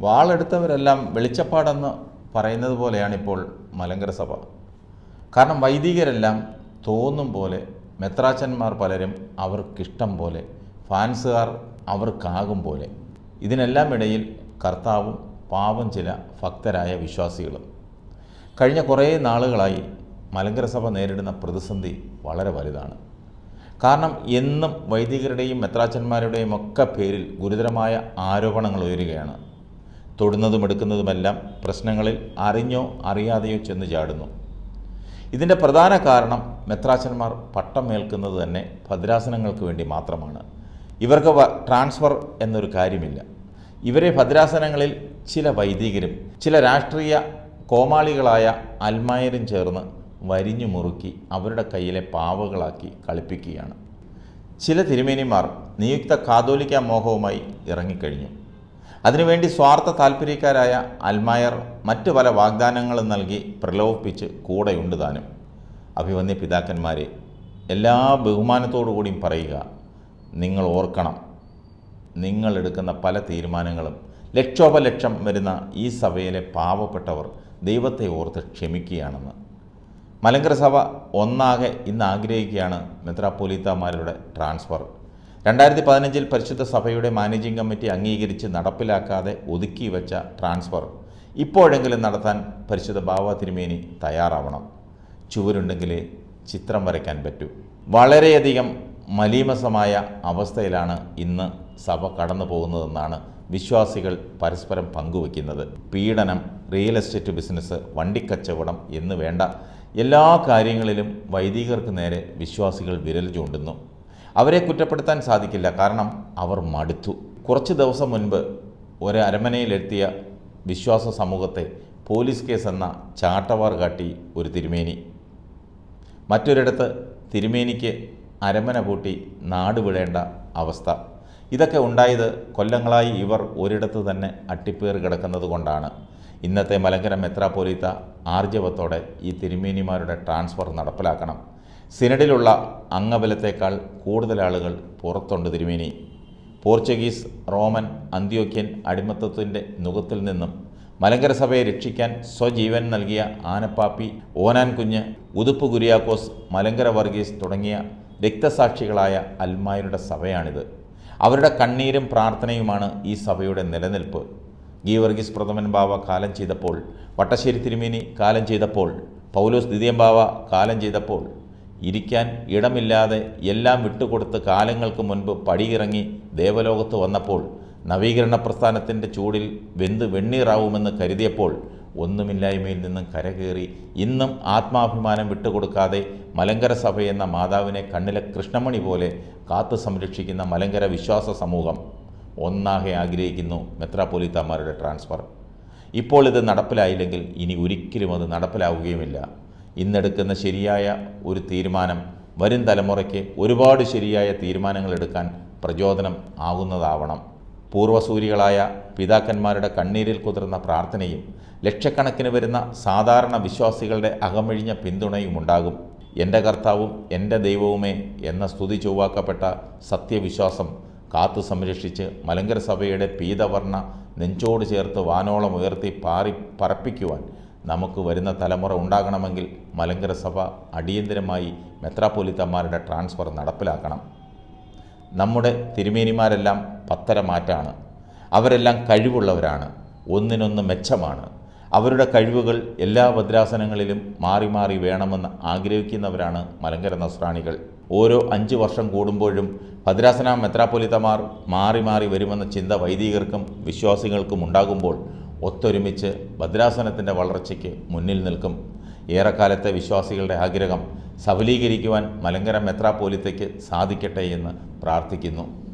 വാളെടുത്തവരെല്ലാം വെളിച്ചപ്പാടെന്ന് പറയുന്നത് പോലെയാണ് ഇപ്പോൾ മലങ്കര സഭ. കാരണം വൈദികരെല്ലാം തോന്നും പോലെ മെത്രാച്ചന്മാർ പലരും അവർക്കിഷ്ടം പോലെ ഫാൻസുകാർ അവർക്കാകും പോലെ. ഇതിനെല്ലാം ഇടയിൽ കർത്താവും പാവം ചില ഭക്തരായ വിശ്വാസികളും. കഴിഞ്ഞ കുറേ നാളുകളായി മലങ്കര സഭ നേരിടുന്ന പ്രതിസന്ധി വളരെ വലുതാണ്. കാരണം എന്നും വൈദികരുടെയും മെത്രാച്ചന്മാരുടെയും ഒക്കെ പേരിൽ ഗുരുതരമായ ആരോപണങ്ങൾ ഉയരുകയാണ്. തൊടുന്നതും എടുക്കുന്നതുമെല്ലാം പ്രശ്നങ്ങളിൽ അറിഞ്ഞോ അറിയാതെയോ ചെന്ന് ചാടുന്നു. ഇതിന്റെ പ്രധാന കാരണം മെത്രാച്ചന്മാർ പട്ടം ഏൽക്കുന്നത് തന്നെ ഭദ്രാസനങ്ങൾക്ക് വേണ്ടി മാത്രമാണ്. ഇവർക്ക് ട്രാൻസ്ഫർ എന്നൊരു കാര്യമില്ല. ഇവരെ ഭദ്രാസനങ്ങളിൽ ചില വൈദികരും ചില രാഷ്ട്രീയ കോമാളികളായ അൽമായരും ചേർന്ന് വരിഞ്ഞു മുറുക്കി അവരുടെ കയ്യിലെ പാവകളാക്കി കളിപ്പിക്കുകയാണ്. ചില തിരുമേനിമാർ നിയുക്ത കാതോലിക്ക മോഹവുമായി ഇറങ്ങിക്കഴിഞ്ഞു. അതിനുവേണ്ടി സ്വാർത്ഥ താല്പര്യക്കാരായ അൽമായർ മറ്റു പല വാഗ്ദാനങ്ങളും നൽകി പ്രലോഭിപ്പിച്ച് കൂടെയുണ്ട് താനും. അഭിവന്യ പിതാക്കന്മാരെ എല്ലാ ബഹുമാനത്തോടുകൂടിയും പറയുക നിങ്ങൾ ഓർക്കണം നിങ്ങൾ എടുക്കുന്ന പല തീരുമാനങ്ങളും ലക്ഷോപലക്ഷം വരുന്ന ഈ സഭയിലെ പാവപ്പെട്ടവർ ദൈവത്തെ ഓർത്ത് ക്ഷമിക്കുകയാണെന്ന്. മലങ്കര സഭ ഒന്നാകെ ഇന്ന് ആഗ്രഹിക്കുകയാണ് മെത്രാപ്പോലീത്തമാരുടെ ട്രാൻസ്ഫർ. രണ്ടായിരത്തി പതിനഞ്ചിൽ പരിശുദ്ധ സഭയുടെ മാനേജിംഗ് കമ്മിറ്റി അംഗീകരിച്ച് നടപ്പിലാക്കാതെ ഒതുക്കി വെച്ച ട്രാൻസ്ഫർ ഇപ്പോഴെങ്കിലും നടത്താൻ പരിശുദ്ധ ബാവ തിരുമേനി തയ്യാറാവണം. ചുവരുണ്ടെങ്കിലേ ചിത്രം വരയ്ക്കാൻ പറ്റൂ. വളരെയധികം മലീമസമായ അവസ്ഥയിലാണ് ഇന്ന് സഭ കടന്നു പോകുന്നതെന്നാണ് വിശ്വാസികൾ പരസ്പരം പങ്കുവയ്ക്കുന്നത്. പീഡനം റിയൽ എസ്റ്റേറ്റ് ബിസിനസ് വണ്ടിക്കച്ചവടം എന്ന് വേണ്ട എല്ലാ കാര്യങ്ങളിലും വൈദികർക്ക് നേരെ വിശ്വാസികൾ വിരൽ ചൂണ്ടുന്നു. അവരെ കുറ്റപ്പെടുത്താൻ സാധിക്കില്ല. കാരണം അവർ മടുത്തു. കുറച്ച് ദിവസം മുൻപ് ഒരു അരമനയിലെത്തിയ വിശ്വാസ സമൂഹത്തെ പോലീസ് കേസ് എന്ന ചാട്ടവാർ കാട്ടി ഒരു തിരുമേനി. മറ്റൊരിടത്ത് തിരുമേനിക്ക് അരമന പൂട്ടി നാട് വിടേണ്ട അവസ്ഥ. ഇതൊക്കെ ഉണ്ടായത് കൊല്ലങ്ങളായി ഇവർ ഒരിടത്ത് തന്നെ അട്ടിപ്പേർ കിടക്കുന്നത് കൊണ്ടാണ്. ഇന്നത്തെ മലങ്കര മെത്രാപ്പോലീത്ത ആർജവത്തോടെ ഈ തിരുമേനിമാരുടെ ട്രാൻസ്ഫർ നടപ്പിലാക്കണം. സിനഡിലുള്ള അംഗബലത്തേക്കാൾ കൂടുതൽ ആളുകൾ പുറത്തുണ്ട് തിരുമേനി. പോർച്ചുഗീസ് റോമൻ അന്ത്യോക്യൻ അടിമത്തത്തിന്റെ നുഖത്തിൽ നിന്നും മലങ്കര സഭയെ രക്ഷിക്കാൻ സ്വജീവൻ നൽകിയ ആനപ്പാപ്പി ഓനാൻ കുഞ്ഞ് ഉതുപ്പ് കുര്യാക്കോസ് മലങ്കര വർഗീസ് തുടങ്ങിയ രക്തസാക്ഷികളായ അൽമായരുടെ സഭയാണിത്. അവരുടെ കണ്ണീരും പ്രാർത്ഥനയുമാണ് ഈ സഭയുടെ നിലനിൽപ്പ്. ഗീവർഗീസ് പ്രഥമൻ ബാവ കാലം ചെയ്തപ്പോൾ വട്ടശ്ശേരി തിരുമേനി കാലം ചെയ്തപ്പോൾ പൗലോസ് ദ്വിതീയം ബാവ കാലം ചെയ്തപ്പോൾ ഇരിക്കാൻ ഇടമില്ലാതെ എല്ലാം വിട്ടുകൊടുത്ത് കാലങ്ങൾക്ക് മുൻപ് പടിയിറങ്ങി ദേവലോകത്ത് വന്നപ്പോൾ നവീകരണ പ്രസ്ഥാനത്തിന്റെ ചൂടിൽ വെന്ത് വെണ്ണീറാവുമെന്ന് കരുതിയപ്പോൾ ഒന്നുമില്ലായ്മയിൽ നിന്നും കരകയറി ഇന്നും ആത്മാഭിമാനം വിട്ടുകൊടുക്കാതെ മലങ്കര സഭയെന്ന മാതാവിനെ കണ്ണിലെ കൃഷ്ണമണി പോലെ കാത്തു സംരക്ഷിക്കുന്ന മലങ്കര വിശ്വാസ സമൂഹം ഒന്നാകെ ആഗ്രഹിക്കുന്നു മെത്രാപ്പൊലിത്തമാരുടെ ട്രാൻസ്ഫർ. ഇപ്പോൾ ഇത് നടപ്പിലായില്ലെങ്കിൽ ഇനി ഒരിക്കലും അത് നടപ്പിലാവുകയുമില്ല. ഇന്നെടുക്കുന്ന ശരിയായ ഒരു തീരുമാനം വരും തലമുറയ്ക്ക് ഒരുപാട് ശരിയായ തീരുമാനങ്ങൾ എടുക്കാൻ പ്രചോദനം ആകുന്നതാവണം പൂർവസൂരികളായ പിതാക്കന്മാരുടെ കണ്ണീരിൽ കുതിർന്ന പ്രാർത്ഥനയും ലക്ഷക്കണക്കിന് വരുന്ന സാധാരണ വിശ്വാസികളുടെ അകമഴിഞ്ഞ പിന്തുണയും ഉണ്ടാകും എന്റെ കർത്താവും എന്റെ ദൈവവുമേ എന്ന സ്തുതി ചൊവ്വാക്കപ്പെട്ട സത്യവിശ്വാസം കാത്തു സംരക്ഷിച്ച് മലങ്കര സഭയുടെ പീതവർണ നെഞ്ചോട് ചേർത്ത് വാനോളം ഉയർത്തി പാറി പറപ്പിക്കുവാൻ നമുക്ക് വരുന്ന തലമുറ ഉണ്ടാകണമെങ്കിൽ മലങ്കര സഭ അടിയന്തിരമായി മെത്രാപ്പൊലിത്തന്മാരുടെ ട്രാൻസ്ഫർ നടപ്പിലാക്കണം. നമ്മുടെ തിരുമേനിമാരെല്ലാം പത്തര മാറ്റാണ്. അവരെല്ലാം കഴിവുള്ളവരാണ്. ഒന്നിനൊന്ന് മെച്ചമാണ്. അവരുടെ കഴിവുകൾ എല്ലാ ഭദ്രാസനങ്ങളിലും മാറി മാറി വേണമെന്ന് ആഗ്രഹിക്കുന്നവരാണ് മലങ്കര നസ്രാണികൾ. ഓരോ അഞ്ച് വർഷം കൂടുമ്പോഴും ഭദ്രാസന മെത്രാപ്പൊലിത്തമാർ മാറി മാറി വരുമെന്ന ചിന്ത വൈദികർക്കും വിശ്വാസികൾക്കും ഉണ്ടാകുമ്പോൾ ഒത്തൊരുമിച്ച് ഭദ്രാസനത്തിന്റെ വളർച്ചയ്ക്ക് മുന്നിൽ നിൽക്കും. ഏറെക്കാലത്തെ വിശ്വാസികളുടെ ആഗ്രഹം സഫലീകരിക്കുവാൻ മലങ്കര മെത്രാപ്പോലിത്തയ്ക്ക് സാധിക്കട്ടെ എന്ന് പ്രാർത്ഥിക്കുന്നു.